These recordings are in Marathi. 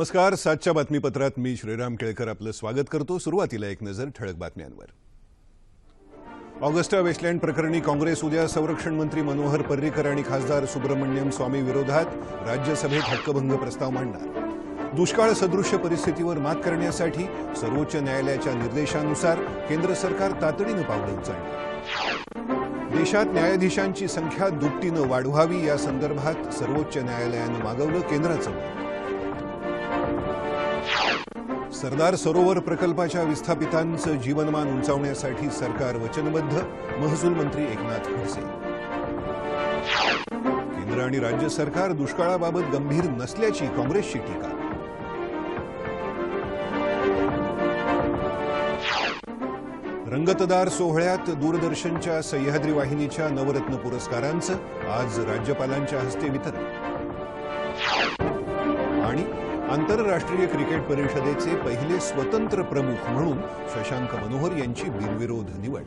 नमस्कार सातच्या बातमीपत्रात मी श्रीराम केळकर आपलं स्वागत करतो. सुरुवातीला एक नजर ठळक बातम्यांवर. ऑगस्टा वेस्टलँड प्रकरणी काँग्रेस उद्या संरक्षण मंत्री मनोहर पर्रीकर आणि खासदार सुब्रमण्यम स्वामी विरोधात राज्यसभेत हक्कभंग प्रस्ताव मांडणार. दुष्काळ सदृश्य परिस्थितीवर मात करण्यासाठी सर्वोच्च न्यायालयाच्या निर्देशानुसार केंद्र सरकार तातडीनं पावलं उचलणार. देशात न्यायाधीशांची संख्या दुपटीनं वाढवावी या संदर्भात सर्वोच्च न्यायालयानं मागवलं केंद्राचं मत. सरदार सरोवर प्रकल्पाच्या विस्थापितांचं जीवनमान उंचावण्यासाठी सरकार वचनबद्ध महसूल मंत्री एकनाथ खडसे. केंद्र आणि राज्य सरकार दुष्काळाबाबत गंभीर नसल्याची काँग्रेसची टीका. रंगतदार सोहळ्यात दूरदर्शनच्या सह्याद्री वाहिनीच्या नवरत्न पुरस्कारांचं आज राज्यपालांच्या हस्ते वितरण. आंतरराष्ट्रीय क्रिकेट परिषदेचे पहिले स्वतंत्र प्रमुख म्हणून शशांक मनोहर यांची बिनविरोध निवड.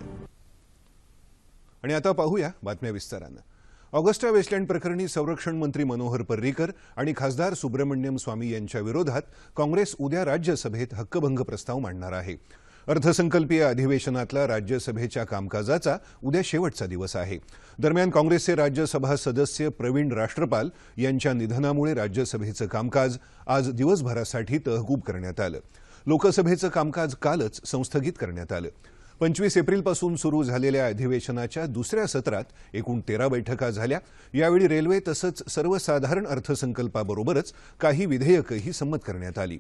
आणि आता पाहूया बातम्या विस्तारानं. ऑगस्टा वेस्टलँड प्रकरणी संरक्षण मंत्री मनोहर पर्रीकर आणि खासदार सुब्रमण्यम स्वामी यांच्या विरोधात काँग्रेस उद्या राज्यसभेत हक्कभंग प्रस्ताव मांडणार आहे. अर्थसंकल्पीय अधिवेशनातला राज्यसभेच्या कामकाजाचा उद्या शेवटचा दिवस आहे. दरम्यान काँग्रेसचे राज्यसभा सदस्य प्रवीण राष्ट्रपाल यांच्या निधनामुळे राज्यसभेचं कामकाज आज दिवसभरासाठी तहकूब करण्यात आलं. लोकसभेचं कामकाज कालच संस्थगित करण्यात आलं. पंचवीस एप्रिलपासून सुरू झालेल्या अधिवेशनाच्या दुसऱ्या सत्रात एकूण तेरा बैठका झाल्या. यावेळी रेल्वे तसंच सर्वसाधारण अर्थसंकल्पाबरोबरच काही विधेयकही संमत करण्यात आली.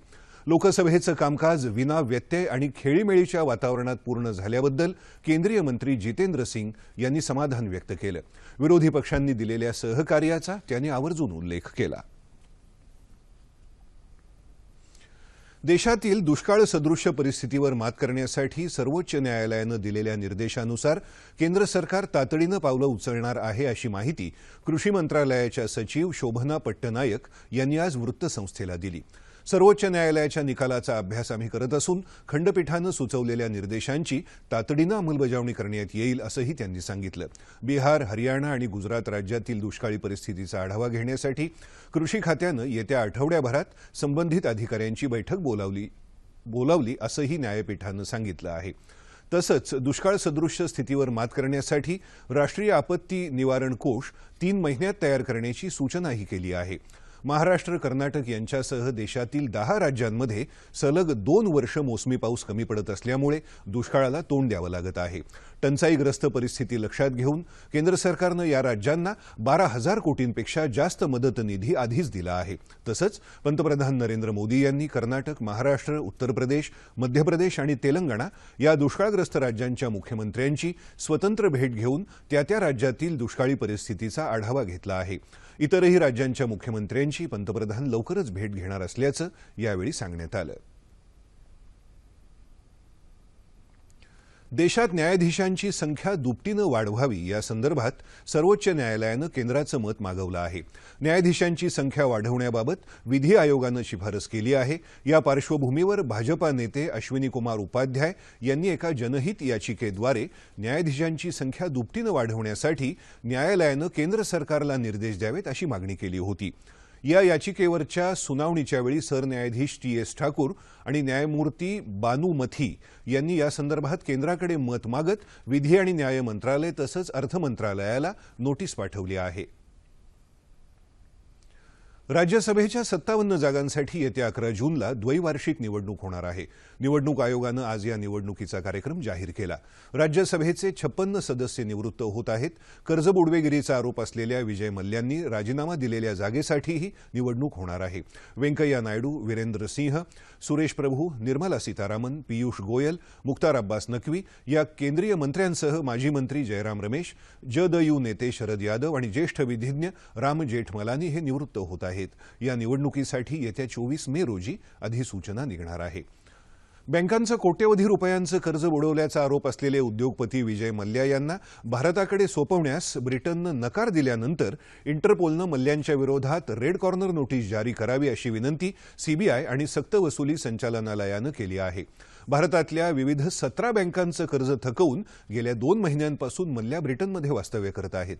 लोकसभेचं कामकाज विना व्यत्यय आणि खेळीमेळीच्या वातावरणात पूर्ण झाल्याबद्दल केंद्रीय मंत्री जितेंद्र सिंग यांनी समाधान व्यक्त केलं. विरोधी पक्षांनी दिलेल्या सहकार्याचा त्यांनी आवर्जून उल्लेख केला. देशातील दुष्काळ सदृश्य परिस्थितीवर मात करण्यासाठी सर्वोच्च न्यायालयानं दिलेल्या निर्देशानुसार केंद्र सरकार तातडीनं पावलं उचलणार आहे अशी माहिती कृषी मंत्रालयाच्या सचिव शोभना पट्टनायक यांनी आज वृत्तसंस्थेला दिली. सर्वोच्च न्यायालयाच्या निकालाचा अभ्यास आम्ही करत असून खंडपीठानं सुचवलेल्या निर्देशांची तातडीनं अंमलबजावणी करण्यात येईल असंही त्यांनी सांगितलं. बिहार हरियाणा आणि गुजरात राज्यातील दुष्काळी परिस्थितीचा आढावा घेण्यासाठी कृषी खात्यानं येत्या आठवड्याभरात संबंधित अधिकाऱ्यांची बैठक बोलावली बोलावली असंही न्यायपीठानं सांगितलं आहे. तसंच दुष्काळ सदृश्य स्थितीवर मात करण्यासाठी राष्ट्रीय आपत्ती निवारण कोष तीन महिन्यात तयार करण्याची सूचनाही केली आहे. महाराष्ट्र कर्नाटक यांच्यासह देशातील दहा राज्यांमध्ये सलग दोन वर्ष मोसमी पाऊस कमी पडत असल्यामुळे दुष्काळाला तोंड द्यावं लागत आहे. टंचाईग्रस्त परिस्थिती लक्षात घेऊन केंद्र सरकारनं या राज्यांना बारा हजार कोटींपेक्षा जास्त मदत निधी आधीच दिला आहे. तसंच पंतप्रधान नरेंद्र मोदी यांनी कर्नाटक महाराष्ट्र उत्तर प्रदेश मध्य प्रदेश आणि तेलंगणा या दुष्काळग्रस्त राज्यांच्या मुख्यमंत्र्यांची स्वतंत्र भेट घेऊन त्या त्या राज्यातील दुष्काळी परिस्थितीचा आढावा घेतला आहे. इतरही राज्यांच्या मुख्यमंत्र्यांची पंतप्रधान लवकरच भेट घेणार असल्याचं यावेळी सांगण्यात आलं. देशात न्यायाधीशांची संख्या दुपटीनं वाढवावी या संदर्भात सर्वोच्च न्यायालयानं केंद्राचं मत मागवलं आहे. न्यायाधीशांची संख्या वाढवण्याबाबत विधी आयोगानं शिफारस केली आहे. या पार्श्वभूमीवर भाजपा नेते अश्विनीकुमार उपाध्याय यांनी एका जनहित याचिकेद्वारे न्यायाधीशांची संख्या दुपटीनं वाढवण्यासाठी न्यायालयानं केंद्र सरकारला निर्देश द्यावेत अशी मागणी केली होती. या याचिकेवरच्या सुनावणीच्या वेळी सरन्यायाधीश टी एस ठाकूर आणि न्यायमूर्ती बानू मथी यांनी यासंदर्भात केंद्राकडे मत मागत विधी आणि न्याय मंत्रालय तसंच अर्थ मंत्रालयाला नोटीस पाठवली आहे. राज्यसभेच्या सत्तावन्न जागांसाठी येत्या अकरा जूनला द्वैवार्षिक निवडणूक होणार आहे. निवडणूक आयोगानं आज या निवडणुकीचा कार्यक्रम जाहीर केला. राज्यसभेचे छप्पन्न सदस्य निवृत्त होत आहेत. कर्जबुडवेगिरीचा आरोप असलेल्या विजय मल्ल्यांनी राजीनामा दिलेल्या जागेसाठीही निवडणूक होणार आहे. व्यंकय्या नायडू वीरेंद्र सिंह सुरेश प्रभू निर्मला सीतारामन पियुष गोयल मुख्तार अब्बास नक्वी या केंद्रीय मंत्र्यांसह माजी मंत्री जयराम रमेश जदयू नेते शरद यादव आणि ज्येष्ठ विधिज्ञ राम जेठमलानी हे निवृत्त होत आहेत. आहेत. या निवडणुकीसाठी येत्या चोवीस मे रोजी अधिसूचना निघणार आहे. बँकांचं कोट्यवधी रुपयांचं कर्ज बुडवल्याचा आरोप असलेले उद्योगपती विजय मल्ल्या यांना भारताकडे सोपवण्यास ब्रिटननं नकार दिल्यानंतर इंटरपोलनं मल्ल्यांच्या विरोधात रेड कॉर्नर नोटीस जारी करावी अशी विनंती सीबीआय आणि सक्तवसुली संचालनालयानं केली आहे. भारतातल्या विविध सतरा बँकांचं कर्ज थकवून गेल्या दोन महिन्यांपासून मल्ल्या ब्रिटनमध्ये वास्तव्य करत आहेत.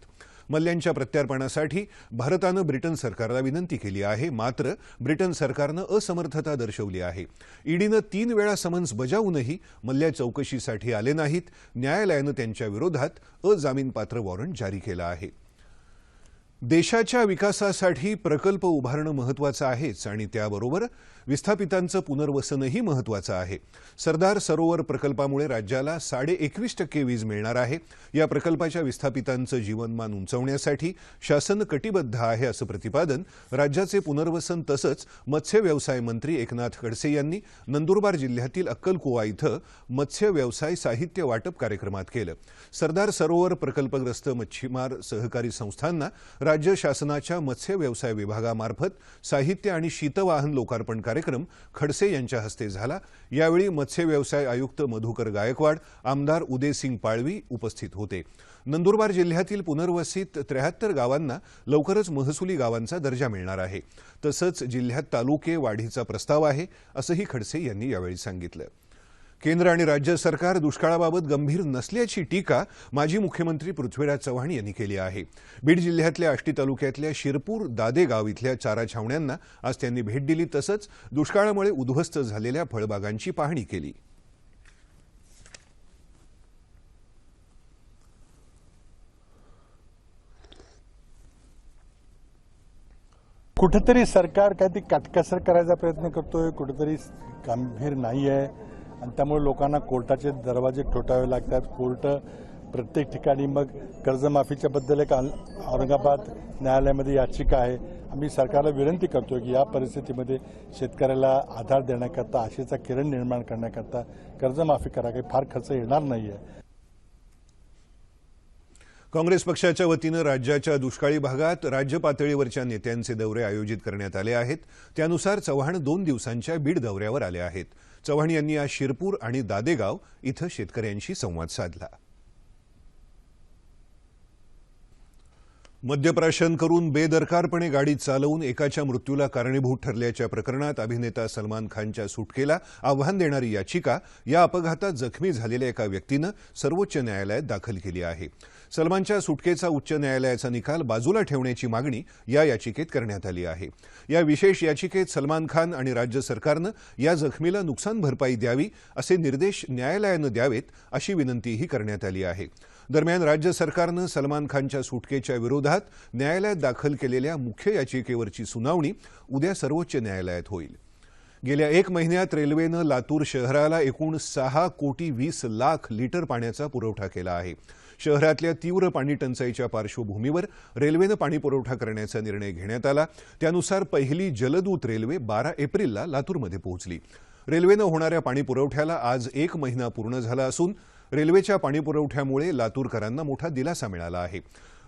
मल्ल्यांच्या प्रत्यार्पणासाठी भारतानं ब्रिटन सरकारला विनंती केली आहे. मात्र ब्रिटन सरकारनं असमर्थता दर्शवली आहे. ईडीनं तीन वेळा समन्स बजावूनही मल्ल्या चौकशीसाठी आले नाहीत. न्यायालयानं त्यांच्या विरोधात अजामीनपात्र वॉरंट जारी केलं आहे. देशाच्या विकासासाठी प्रकल्प उभारणं महत्वाचं आहेच आणि त्याबरोबर विस्थापितांचं पुनर्वसनही महत्वाचं आहे. सरदार सरोवर प्रकल्पामुळे राज्याला साडे एकवीस टक्के वीज मिळणार आहे. या प्रकल्पाच्या विस्थापितांचं जीवनमान उंचावण्यासाठी शासन कटिबद्ध आहे असं प्रतिपादन राज्याचे पुनर्वसन तसंच मत्स्य व्यवसाय मंत्री एकनाथ खडसे यांनी नंदुरबार जिल्ह्यातील अक्कलकुवा इथं मत्स्य व्यवसाय साहित्य वाटप कार्यक्रमात केलं. सरदार सरोवर प्रकल्पग्रस्त मच्छीमार सहकारी संस्थांना राज्य शासनाच्या मत्स्य व्यवसाय विभागामार्फत साहित्य आणि शीतवाहन लोकार्पण कार्यक्रम खडसे यांच्या हस्ते झाला. यावेळी मत्स्य व्यवसाय आयुक्त मधुकर गायकवाड आमदार उदयसिंग पाळवी उपस्थित होते. नंदुरबार जिल्ह्यातील पुनर्वसित त्र्याहत्तर गावांना लवकरच महसुली गावांचा दर्जा मिळणार आहे. तसंच जिल्ह्यात तालुके वाढीचा प्रस्ताव आहे असंही खडसे यांनी यावेळी सांगितलं. केंद्र आणि राज्य सरकार दुष्काळाबाबत गंभीर नसल्याची टीका माजी मुख्यमंत्री पृथ्वीराज चव्हाण यांनी केली आहे. बीड जिल्ह्यातल्या आष्टी तालुक्यातल्या शिरपूर दादेगाव इथल्या चारा छावण्यांना आज त्यांनी भेट दिली. तसंच दुष्काळामुळे उद्ध्वस्त झालेल्या फळबागांची पाहणी केली. कुठेतरी सरकार काय ती काटकसर करायचा प्रयत्न करतोय. कुठेतरी गंभीर नाही आहे आणि त्यामुळे लोकांना कोर्टाचे दरवाजे ठोठावे लागतात. कोर्ट प्रत्येक ठिकाणी मग कर्जमाफीच्या बद्दल एक औरंगाबाद न्यायालयामध्ये याचिका आहे. आम्ही सरकारला विनंती करतो की या परिस्थितीमध्ये शेतकऱ्याला आधार देण्याकरता आशेचा किरण निर्माण करण्याकरता कर्जमाफी करा काही फार खर्च येणार नाही आहे काँग्रेस पक्षाच्या वतीनं राज्याच्या दुष्काळी भागात राज्य पातळीवरच्या नेत्यांचे दौरे आयोजित करण्यात आले आहेत. त्यानुसार चव्हाण दोन दिवसांच्या बीड दौऱ्यावर आले आहेत. चव्हाण यांनी आज शिरपूर आणि दादेगाव इथं शेतकऱ्यांशी संवाद साधला. मद्यप्राशन करून बेदरकारपणे गाडी चालवून एकाच्या मृत्यूला कारणीभूत ठरल्याच्या प्रकरणात अभिनेता सलमान खानच्या सुटकेला आव्हान देणारी याचिका या अपघातात जखमी झालेल्या एका व्यक्तीनं सर्वोच्च न्यायालयात दाखल केली आहे. सलमानच्या सुटकेचा उच्च न्यायालयाचा निकाल बाजूला ठेवण्याची मागणी या याचिकेत करण्यात आली आहे. या विशेष याचिकेत सलमान खान आणि राज्य सरकारनं या जखमीला नुकसान भरपाई द्यावी असे निर्देश न्यायालयानं द्यावेत अशी विनंतीही करण्यात आली आहे. दरम्यान राज्य सरकारनं सलमान खानच्या सुटकेच्या विरोधात न्यायालयात दाखल केलेल्या मुख्य याचिकेवरची सुनावणी उद्या सर्वोच्च न्यायालयात होईल. गेल्या एक महिन्यात रेल्वेनं लातूर शहराला एकूण सहा कोटी वीस लाख लिटर पाण्याचा पुरवठा केला आहे. शहरातल्या तीव्र पाणी टंचाईच्या पार्श्वभूमीवर रेल्वेनं पाणी पुरवठा करण्याचा निर्णय घेण्यात आला. त्यानुसार पहिली जलदूत रेल्वे बारा एप्रिलला लातूरमध्ये पोहोचली. रेल्वेनं होणाऱ्या पाणी पुरवठ्याला आज एक महिना पूर्ण झाला असून रेल्वेच्या पाणीपुरवठ्यामुळे लातूरकरांना मोठा दिलासा मिळाला आहे.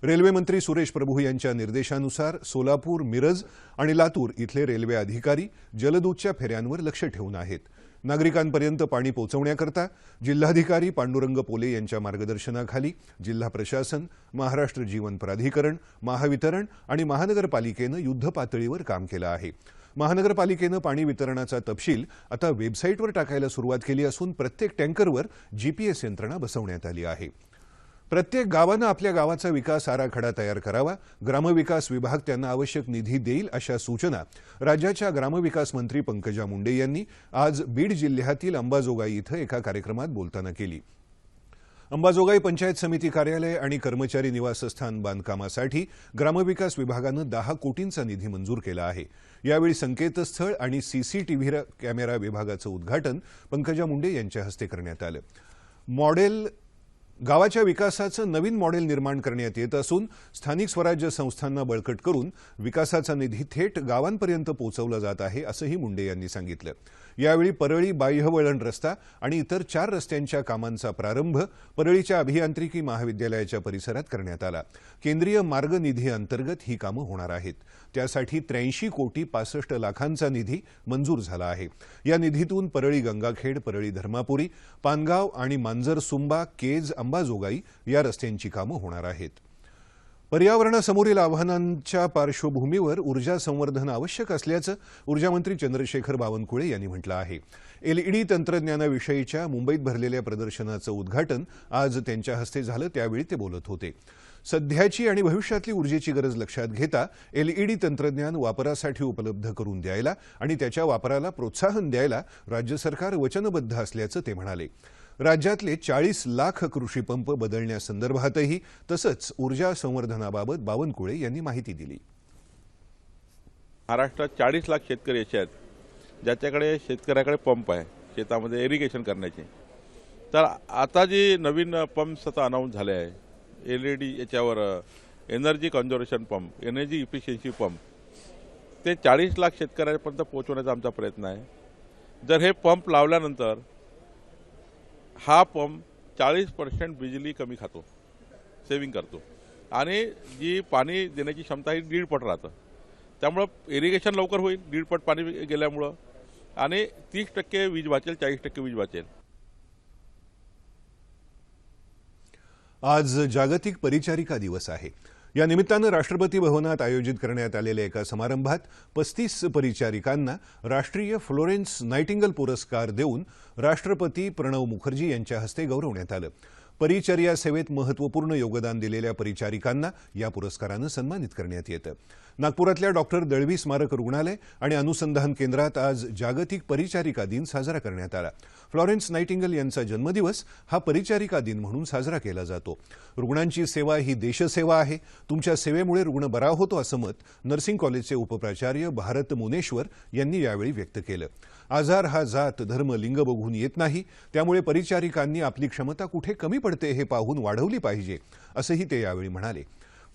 रेल्वेमंत्री सुरेश प्रभू यांच्या निर्देशानुसार सोलापूर मिरज आणि लातूर इथले रेल्वे अधिकारी जलदूतच्या फेऱ्यांवर लक्ष ठेवून आहेत. नागरिकांपर्यंत पाणी पोहोचवण्याकरता जिल्हाधिकारी पांडुरंग पोले यांच्या मार्गदर्शनाखाली जिल्हा प्रशासन महाराष्ट्र जीवन प्राधिकरण महावितरण आणि महानगरपालिकेनं युद्धपातळीवर काम केलं आहे. महानगरपालिकेनं पाणी वितरणाचा तपशील आता वेबसाईटवर टाकायला सुरुवात केली असून प्रत्येक टँकरवर जीपीएस यंत्रणा बसवण्यात आली आहे. प्रत्येक गावानं आपल्या गावाचा विकास आराखडा तयार करावा. ग्रामविकास विभाग त्यांना आवश्यक निधी देईल अशा सूचना राज्याच्या ग्रामविकास मंत्री पंकजा मुंडे यांनी आज बीड जिल्ह्यातील अंबाजोगाई इथं एका कार्यक्रमात बोलताना केली. अंबाजोगाई पंचायत समिती कार्यालय आणि कर्मचारी निवासस्थान बांधकामासाठी ग्रामविकास विभागानं दहा कोटींचा निधी मंजूर केला आहे. यावेळी संकेतस्थळ आणि सीसीटीव्ही कॅमेरा विभागाचं उद्घाटन पंकजा मुंडे यांच्या हस्ते करण्यात आलं. मॉडेल गावाच्या विकासाचं नवीन मॉडेल निर्माण करण्यात येत असून स्थानिक स्वराज्य संस्थांना बळकट करून विकासाचा निधी थेट गावांपर्यंत पोहोचवला जात आहे असंही मुंडे यांनी सांगितलं. यावेळी परळी बाह्यवळण रस्ता आणि इतर चार रस्त्यांच्या कामांचा प्रारंभ परळीच्या अभियांत्रिकी महाविद्यालयाच्या परिसरात करण्यात आला. केंद्रीय मार्ग निधी अंतर्गत ही कामं होणार आहेत. त्यासाठी त्र्याऐंशी कोटी पासष्ट लाखांचा निधी मंजूर झाला आहे. या निधीतून परळी गंगाखेड परळी धर्मापुरी पानगाव आणि मांजर सुंबा केज अंबाजोगाई या रस्त्यांची कामं होणार आहेत. पर्यावरणासमोरील आव्हानांच्या पार्श्वभूमीवर ऊर्जा संवर्धन आवश्यक असल्याचं ऊर्जामंत्री चंद्रशेखर बावनकुळे यांनी म्हटलं आहे. एलईडी तंत्रज्ञानाविषयीच्या मुंबईत भरलेल्या प्रदर्शनाचं उद्घाटन आज त्यांच्या हस्ते झालं त्यावेळी ते बोलत होते. सध्याची आणि भविष्यातली ऊर्जेची गरज लक्षात घेता एलईडी तंत्रज्ञान वापरासाठी उपलब्ध करून द्यायला आणि त्याच्या वापराला प्रोत्साहन द्यायला राज्य सरकार वचनबद्ध असल्याचं ते म्हणाले. राज्यातले चाळीस लाख कृषी पंप बदलण्यासंदर्भातही तसंच ऊर्जा संवर्धनाबाबत बावनकुळे यांनी माहिती दिली. महाराष्ट्रात चाळीस लाख शेतकरी असे आहेत ज्याच्याकडे शेतकऱ्याकडे पंप आहे शेतामध्ये इरिगेशन करण्याचे. तर आता जे नवीन पंप्स आता अनाऊन्स झाले आहे एल ई डी याच्यावर energy conservation pump energy efficiency pump ते चाळीस लाख शेतकऱ्यांपर्यंत पोहोचवण्याचा आमचा प्रयत्न आहे. जर हे पंप लावल्यानंतर हा पंप चाळीस पर्सेंट बिजली कमी खातो सेविंग करतो. आणि जी पाणी देण्याची क्षमता ही दीडपट राहतं. त्यामुळं इरिगेशन लवकर होईल दीडपट पाणी गेल्यामुळं. आणि तीस टक्के वीज वाचेल चाळीस टक्के वीज वाचेल. आज जागतिक परिचारिका दिवस आहे. या निमित्तानं राष्ट्रपती भवनात आयोजित करण्यात आलेल्या एका समारंभात पस्तीस परिचारिकांना राष्ट्रीय फ्लोरेन्स नायटिंगल पुरस्कार देऊन राष्ट्रपती प्रणव मुखर्जी यांच्या हस्ते गौरवण्यात आलं. परिचर्या सेवेत महत्त्वपूर्ण योगदान दिलेल्या परिचारिकांना या पुरस्कारानं सन्मानित करण्यात येतं. नागपुरातल्या डॉक्टर दळवी स्मारक रुग्णालय आणि अनुसंधान केंद्रात आज जागतिक परिचारिका दिन साजरा करण्यात आला. फ्लॉरेन्स नाईटिंगल यांचा जन्मदिवस हा परिचारिका दिन म्हणून साजरा केला जातो. रुग्णांची सेवा ही देशसेवा आहे. तुमच्या सेवेमुळे रुग्ण बरा होतो असं मत नर्सिंग कॉलेजचे उपप्राचार्य भारत मुनेश्वर यांनी यावेळी व्यक्त केलं. आजार हा जात धर्म लिंग बघून येत नाही. त्यामुळे परिचारिकांनी आपली क्षमता कुठे कमी पडते हे पाहून वाढवली पाहिजे असंही ते यावेळी म्हणाले.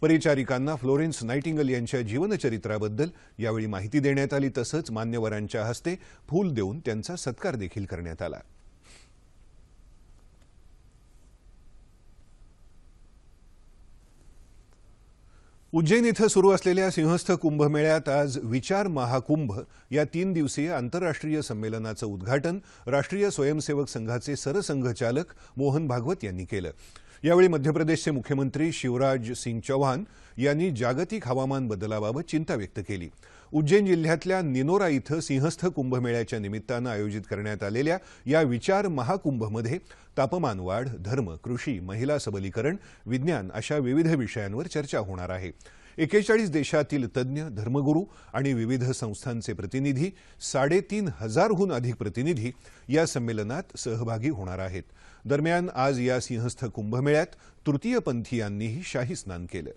परिचारिकांना फ्लोरेन्स नायटिंगल यांच्या जीवनचरित्राबद्दल यावेळी माहिती देण्यात आली तसंच मान्यवरांच्या हस्ते फूल देऊन त्यांचा सत्कार देखील करण्यात आला. उज्जैन इथं सुरू असलेल्या सिंहस्थ कुंभमेळ्यात आज विचार महाकुंभ या तीन दिवसीय आंतरराष्ट्रीय संमेलनाचं उद्घाटन राष्ट्रीय स्वयंसेवक संघाचे सरसंघचालक मोहन भागवत यांनी केलं. यावेळी मध्य प्रदेशचे मुख्यमंत्री शिवराज सिंग चौहान यांनी जागतिक हवामान बदलाबाबत चिंता व्यक्त केली. उज्जैन जिल्ह्यातल्या निनोरा इथं सिंहस्थ कुंभमेळ्याच्या निमित्तानं आयोजित करण्यात आलेल्या या विचार महाकुंभमध्ये तापमान वाढ धर्म कृषी महिला सबलीकरण विज्ञान अशा विविध विषयांवर चर्चा होणार आहे. एकेचाळीस देशातील तज्ज्ञ धर्मगुरू आणि विविध संस्थांचे प्रतिनिधी साडेतीन हजारहून अधिक प्रतिनिधी या संमेलनात सहभागी होणार आहेत. दरम्यान आज या सिंहस्थ कुंभमेळ्यात तृतीयपंथीयांनीही शाही स्नान केलं.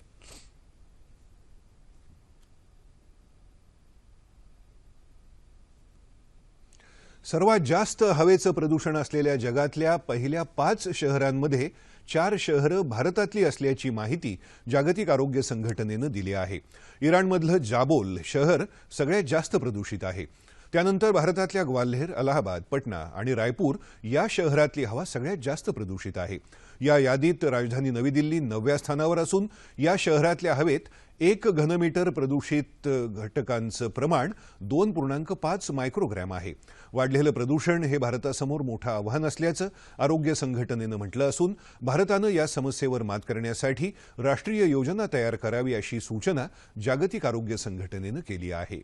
सर्वात जास्त हवेचं प्रदूषण असलेल्या जगातल्या पहिल्या पाच शहरांमध्ये चार शहरं भारतातली असल्याची माहिती जागतिक आरोग्य संघटनेनं दिली आहे. इराणमधलं जाबोल शहर सगळ्यात जास्त प्रदूषित आहे. त्यानंतर भारतातल्या ग्वाल्हेर अलाहाबाद पटना आणि रायपूर या शहरातली हवा सगळ्यात जास्त प्रदूषित आहे. या यादीत राजधानी नवी दिल्ली नवव्या स्थानावर असून या शहरातल्या हवेत एक घनमीटर प्रदूषित घटकांचं प्रमाण दोन पूर्णांक पाच मायक्रोग्रॅम आहे. वाढलेलं प्रदूषण हे भारतासमोर मोठं आव्हान असल्याचं आरोग्य संघटनेनं म्हटलं असून भारतानं या समस्येवर मात करण्यासाठी राष्ट्रीय योजना तयार करावी अशी सूचना जागतिक आरोग्य संघटनेनं केली आहे.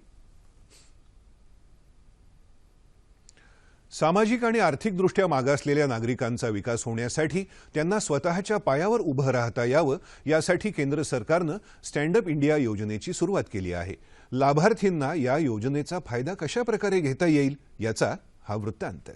सामाजिक आणि आर्थिकदृष्ट्या मागासलेल्या नागरिकांचा विकास होण्यासाठी त्यांना स्वतःच्या पायावर उभं राहता यावं यासाठी केंद्र सरकारनं स्टँड अप इंडिया योजनेची सुरुवात केली आहे. लाभार्थींना या योजनेचा फायदा कशा प्रकारे घेता येईल याचा हा वृत्तांत.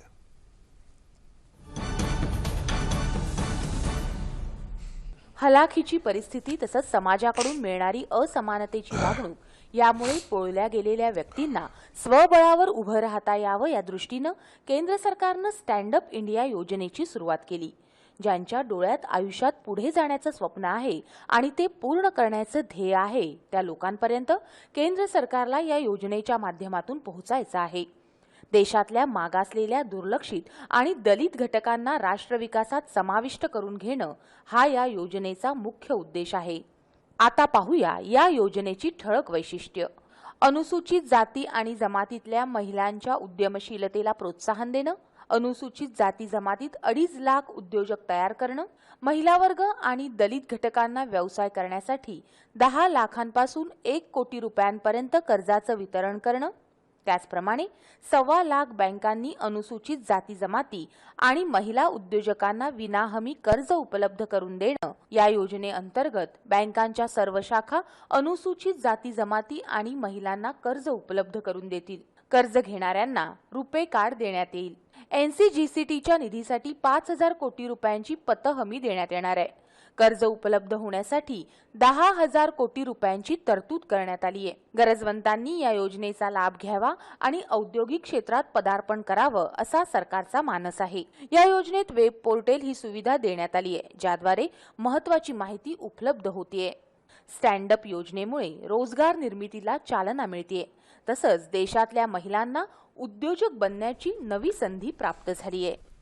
हलाखीची परिस्थिती तसंच समाजाकडून मिळणारी असमानतेची वागणूक यामुळे पोळल्या गेलेल्या व्यक्तींना स्वबळावर उभं राहता यावं या दृष्टीनं केंद्र सरकारनं स्टँड अप इंडिया योजनेची सुरुवात केली ज्यांच्या डोळ्यात आयुष्यात पुढे जाण्याचं स्वप्न आहे आणि ते पूर्ण करण्याचं ध्येय आहे त्या लोकांपर्यंत केंद्र सरकारला या योजनेच्या माध्यमातून पोहोचायचं आहे. देशातल्या मागासलेल्या दुर्लक्षित आणि दलित घटकांना राष्ट्रविकासात समाविष्ट करून घेणं हा या योजनेचा मुख्य उद्देश आहे. आता पाहूया या योजनेची ठळक वैशिष्ट्य. अनुसूचित जाती आणि जमातीतल्या महिलांच्या उद्यमशीलतेला प्रोत्साहन देणं अनुसूचित जाती जमातीत अडीच लाख उद्योजक तयार करणं महिला वर्ग आणि दलित घटकांना व्यवसाय करण्यासाठी दहा लाखांपासून एक कोटी रुपयांपर्यंत कर्जाचं वितरण करणं त्याचप्रमाणे सव्वा लाख बँकांनी अनुसूचित जाती जमाती आणि महिला उद्योजकांना विनाहमी कर्ज उपलब्ध करून देणं या योजनेअंतर्गत बँकांच्या सर्व शाखा अनुसूचित जाती जमाती आणि महिलांना कर्ज उपलब्ध करून देतील. कर्ज घेणाऱ्यांना रुपे कार्ड देण्यात येईल. एनसीजीसीटीच्या निधीसाठी पाच हजार कोटी रुपयांची पतहमी देण्यात येणार आहे. कर्ज उपलब्ध होण्यासाठी दहा हजार कोटी रुपयांची तरतूद करण्यात आली आहे. गरजवंतांनी या योजनेचा लाभ घ्यावा आणि औद्योगिक क्षेत्रात पदार्पण करावं असा सरकारचा मानस आहे. या योजनेत वेब पोर्टेल ही सुविधा देण्यात आली आहे ज्याद्वारे महत्वाची माहिती उपलब्ध होतीये. स्टँडअप योजनेमुळे रोजगार निर्मितीला चालना मिळतीये. तसंच देशातल्या महिलांना उद्योजक बनण्याची नवी संधी प्राप्त झाली आहे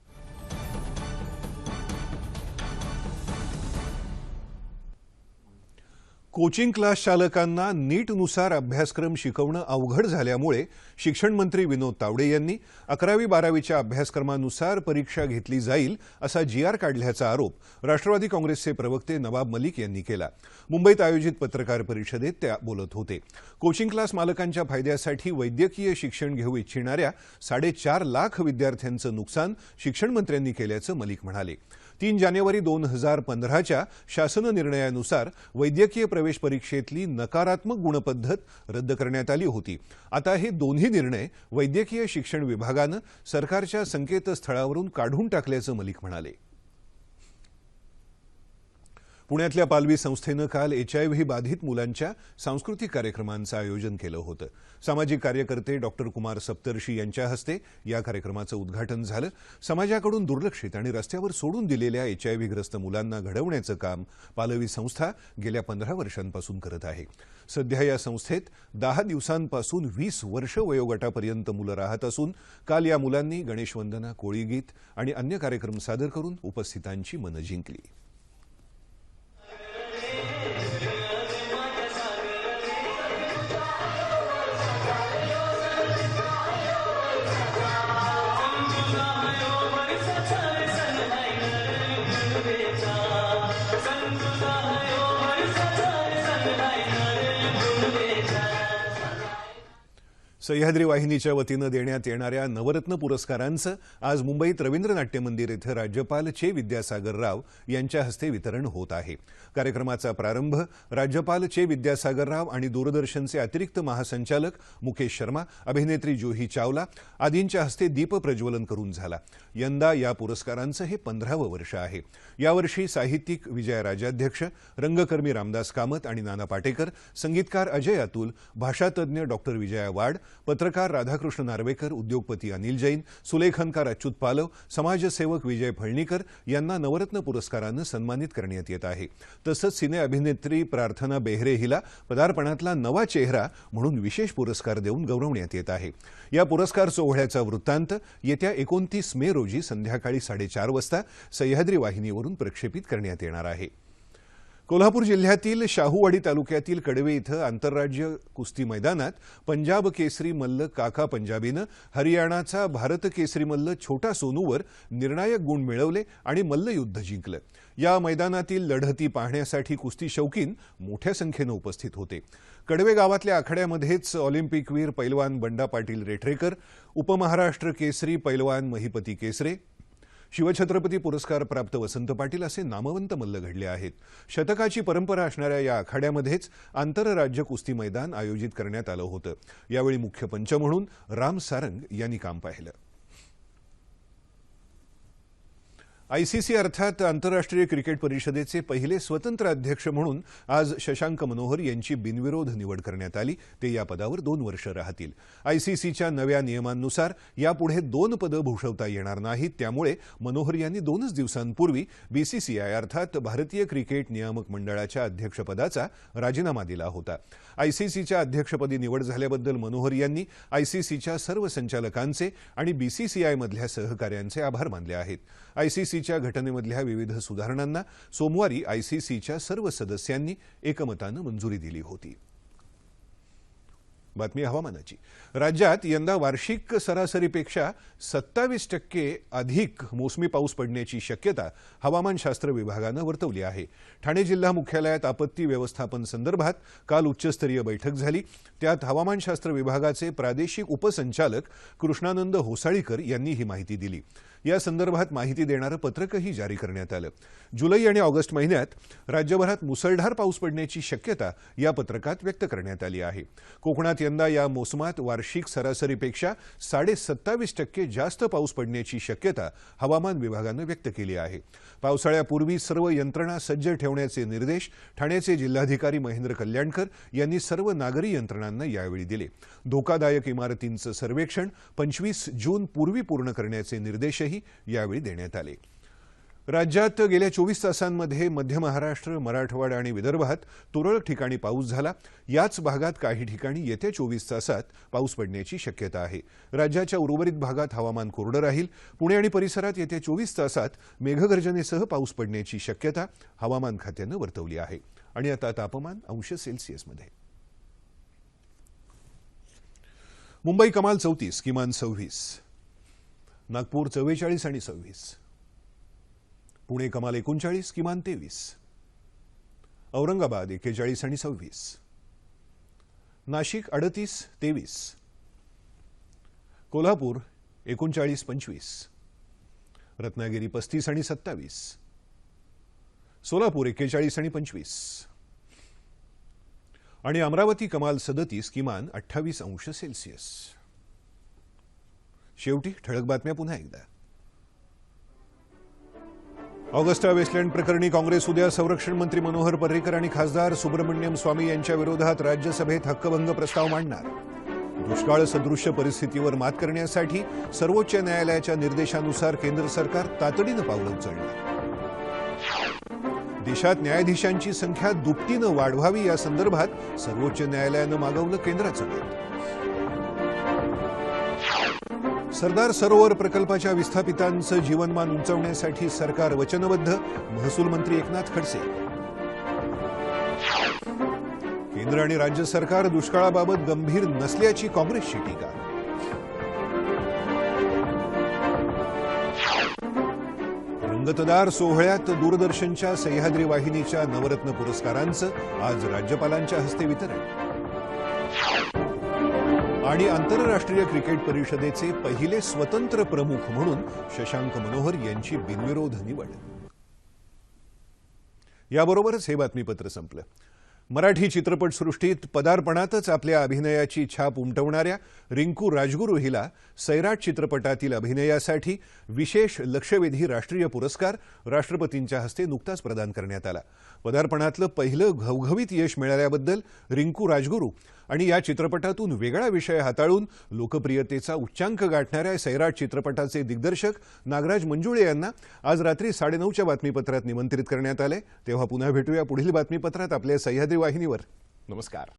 कोचिंग क्लास चालकांना नीटनुसार अभ्यासक्रम शिकवणं अवघड झाल्यामुळे शिक्षण मंत्री विनोद तावडे यांनी अकरावी बारावीच्या अभ्यासक्रमानुसार परीक्षा घेतली जाईल असा जी आर काढल्याचा आरोप राष्ट्रवादी काँग्रेसचे प्रवक्ते नवाब मलिक यांनी केला. मुंबईत आयोजित पत्रकार परिषदेत त्या बोलत होते. कोचिंग क्लास मालकांच्या फायद्यासाठी वैद्यकीय शिक्षण घेऊ इच्छिणाऱ्या साडेचार लाख विद्यार्थ्यांचं नुकसान शिक्षण मंत्र्यांनी केल्याचं मलिक म्हणाले. तीन जानेवारी दोन हजार पंधराच्या शासन निर्णयानुसार वैद्यकीय प्रवेश परीक्षेतली नकारात्मक गुणपद्धत रद्द करण्यात आली होती. आता हे दोन्ही निर्णय वैद्यकीय शिक्षण विभागानं सरकारच्या संकेतस्थळावरून काढून टाकल्याचं मलिक म्हणाले. पुण्यातल्या पालवी संस्थेनं काल एचआयव्ही बाधित मुलांच्या सांस्कृतिक कार्यक्रमांचं आयोजन केलं होतं. सामाजिक कार्यकर्ते डॉक्टर कुमार सप्तर्षी यांच्या हस्ते या कार्यक्रमाचं उद्घाटन झालं. समाजाकडून दुर्लक्षित आणि रस्त्यावर सोडून दिलेल्या एचआयव्हीग्रस्त मुलांना घडवण्याचं काम पालवी संस्था गेल्या पंधरा वर्षांपासून करत आहे. सध्या या संस्थेत दहा दिवसांपासून वीस वर्ष वयोगटापर्यंत मुलं राहत असून काल या मुलांनी गणेशवंदना कोळीगीत आणि अन्य कार्यक्रम सादर करून उपस्थितांची मनं जिंकली. सह्याद्री वाहिनीच्या वतीनं देण्यात येणाऱ्या नवरत्न पुरस्कारांचं आज मुंबईत रवींद्र नाट्य मंदिर इथं राज्यपाल चे विद्यासागर राव यांच्या हस्ते वितरण होत आहे. कार्यक्रमाचा प्रारंभ राज्यपाल चे विद्यासागर राव आणि दूरदर्शनचे अतिरिक्त महासंचालक मुकेश शर्मा अभिनेत्री जुही चावला आदींच्या हस्ते दीप प्रज्वलन करून झाला. यंदा या पुरस्कारांचं हे पंधरावं वर्ष आहे. यावर्षी साहित्यिक विजय राजाध्यक्ष रंगकर्मी रामदास कामत आणि नाना पाटेकर संगीतकार अजय अतुल भाषातज्ञ डॉक्टर विजया वाड पत्रकार राधाकृष्ण नार्वेकर उद्योगपती अनिल जैन सुलेखनकार अच्युत पालव समाजसेवक विजय फळणीकर यांना नवरत्न पुरस्कारानं सन्मानित करण्यात येत आहे. तसंच सिने अभिनेत्री प्रार्थना बेहरे हिला पदार्पणातला नवा चेहरा म्हणून विशेष पुरस्कार देऊन गौरवण्यात येत आहे. या पुरस्कार सोहळ्याचा वृत्तांत येत्या एकोणतीस मे रोजी संध्याकाळी साडेचार वाजता सह्याद्री वाहिनीवरून प्रक्षेपित करण्यात येणार आहे. कोल्हापूर जिल्ह्यातील शाहूवाडी तालुक्यातील कडवे इथं आंतरराज्य कुस्ती मैदानात पंजाब केसरी मल्ल काका पंजाबीनं हरियाणाचा भारत केसरी मल्ल छोटा सोनूवर निर्णायक गुण मिळवले आणि मल्लयुद्ध जिंकलं. या मैदानातील लढती पाहण्यासाठी कुस्ती शौकीन मोठ्या संख्येनं उपस्थित होते. कडवे गावातल्या आखाड्यामध्येच ऑलिम्पिकवीर पैलवान बंडा पाटील रेठरेकर उपमहाराष्ट्र केसरी पैलवान महिपती केसरे शिवछत्रपती पुरस्कार प्राप्त वसंत पाटील असे नामवंत मल्ल घडले आहेत. शतकाची परंपरा असणाऱ्या या आखाड्यामध्येच आंतरराज्य कुस्ती मैदान आयोजित करण्यात आलं होतं. यावेळी मुख्य पंच म्हणून राम सारंग यांनी काम पाहिलं. आयसीसी अर्थात आंतरराष्ट्रीय क्रिकेट परिषदेचे पहिले स्वतंत्र अध्यक्ष म्हणून आज शशांक मनोहर यांची बिनविरोध निवड करण्यात आली. ते या पदावर दोन वर्ष राहतील. आयसीसीच्या नव्या नियमांनुसार यापुढे दोन पदं भूषवता येणार नाहीत. त्यामुळे मनोहर यांनी दोनच दिवसांपूर्वी बीसीसीआय अर्थात भारतीय क्रिकेट नियामक मंडळाच्या अध्यक्षपदाचा राजीनामा दिला होता. आयसीसीच्या अध्यक्षपदी निवड झाल्याबद्दल मनोहर यांनी आयसीसीच्या सर्व संचालकांचे आणि बीसीसीआयमधल्या सहकाऱ्यांचे आभार मानले आहेत. आयसीसीच्या घटनेमधल्या विविध सुधारणांना सोमवारी आयसीसीच्या सर्व सदस्यांनी एकमतानं मंजुरी दिली होती. बातमी हवामानाची. राज्यात यंदा वार्षिक सरासरीपेक्षा सत्तावीस टक्के अधिक मोसमी पाऊस पडण्याची शक्यता हवामानशास्त्र विभागानं वर्तवली आहे. ठाणे जिल्हा मुख्यालयात आपत्ती व्यवस्थापन संदर्भात काल उच्चस्तरीय बैठक झाली. त्यात हवामानशास्त्र विभागाचे प्रादेशिक उपसंचालक कृष्णानंद होसाळीकर यांनी ही माहिती दिली. या संदर्भात माहिती देणारं पत्रकही जारी करण्यात आलं. जुलै आणि ऑगस्ट महिन्यात राज्यभरात मुसळधार पाऊस पडण्याची शक्यता या पत्रकात व्यक्त करण्यात आली आहे. कोकणात यंदा या मोसमात वार्षिक सरासरीपेक्षा साडे सत्तावीस टक्के जास्त पाऊस पडण्याची शक्यता हवामान विभागानं व्यक्त केली आहे. पावसाळ्यापूर्वी सर्व यंत्रणा सज्ज ठेवण्याचे निर्देश ठाण्याचे जिल्हाधिकारी महेंद्र कल्याणकर यांनी सर्व नागरी यंत्रणांना यावेळी दिले. धोकादायक इमारतींचं सर्वेक्षण पंचवीस जून पूर्वी पूर्ण करण्याचे निर्देशही यावेळी देण्यात आले. राज्यात गेल्या चोवीस तासांमध्ये मध्य महाराष्ट्र मराठवाडा आणि विदर्भात तुरळक ठिकाणी पाऊस झाला. याच भागात काही ठिकाणी येत्या चोवीस तासात पाऊस पडण्याची शक्यता आहे. राज्याच्या उर्वरित भागात हवामान कोरडं राहील. पुणे आणि परिसरात येत्या चोवीस तासात मेघगर्जनेसह पाऊस पडण्याची शक्यता हवामान खात्यानं वर्तवली आहे. आणि आता तापमान अंश सेल्सिअसमध्ये मुंबई कमाल चौतीस किमान सव्वीस. नागपूर चव्वेचाळीस आणि सव्वीस. पुणे कमाल एकोणचाळीस किमान तेवीस. औरंगाबाद एक्केचाळीस आणि सव्वीस. नाशिक अडतीस तेवीस. कोल्हापूर एकोणचाळीस पंचवीस. रत्नागिरी पस्तीस आणि सत्तावीस. सोलापूर एक्केचाळीस आणि पंचवीस. आणि अमरावती कमाल सदतीस किमान अठ्ठावीस अंश सेल्सिअस. शेवटी ठळक बातम्या पुन्हा एकदा. ऑगस्टा वेस्टलँड प्रकरणी काँग्रेस उद्या संरक्षण मंत्री मनोहर पर्रिकर आणि खासदार सुब्रमण्यम स्वामी यांच्या विरोधात राज्यसभेत हक्कभंग प्रस्ताव मांडणार. दुष्काळ सदृश्य परिस्थितीवर मात करण्यासाठी सर्वोच्च न्यायालयाच्या निर्देशानुसार केंद्र सरकार तातडीनं पावलं उचलणार. देशात न्यायाधीशांची संख्या दुपटीनं वाढवावी या संदर्भात सर्वोच्च न्यायालयानं मागवलं केंद्राचं मत. सरदार सरोवर प्रकल्पाच्या विस्थापितांचं जीवनमान उंचवण्यासाठी सरकार वचनबद्ध महसूल मंत्री एकनाथ खडसे. केंद्र आणि राज्य सरकार दुष्काळाबाबत गंभीर नसल्याची काँग्रेसची टीका. रंगतदार सोहळ्यात दूरदर्शनच्या सह्याद्री वाहिनीच्या नवरत्न पुरस्कारांचं आज राज्यपालांच्या हस्ते वितरण. आणि आंतरराष्ट्रीय क्रिकेट परिषदेचे पहिले स्वतंत्र प्रमुख म्हणून शशांक मनोहर यांची बिनविरोध निवड. याबरोबरच हे बातमीपत्र संपलं. मराठी चित्रपटसृष्टीत पदार्पणातच आपल्या अभिनयाची छाप उमटवणाऱ्या रिंकू राजगुरू हिला सैराट चित्रपटातील अभिनयासाठी विशेष लक्षवेधी राष्ट्रीय पुरस्कार राष्ट्रपतींच्या हस्ते नुकताच प्रदान करण्यात आला. पदार्पणातलं पहिलं घवघवीत यश मिळाल्याबद्दल रिंकू राजगुरू आणि या चित्रपटातून वेगळा विषय हाताळून लोकप्रियतेचा उच्चांक गाठणाऱ्या सैराट चित्रपटाचे दिग्दर्शक नागराज मंजुळे यांना आज रात्री साडेनऊच्या बातमीपत्रात निमंत्रित करण्यात आले. तेव्हा पुन्हा भेटूया पुढील बातमीपत्रात आपल्या सह्याद्री वाहिनीवर. नमस्कार.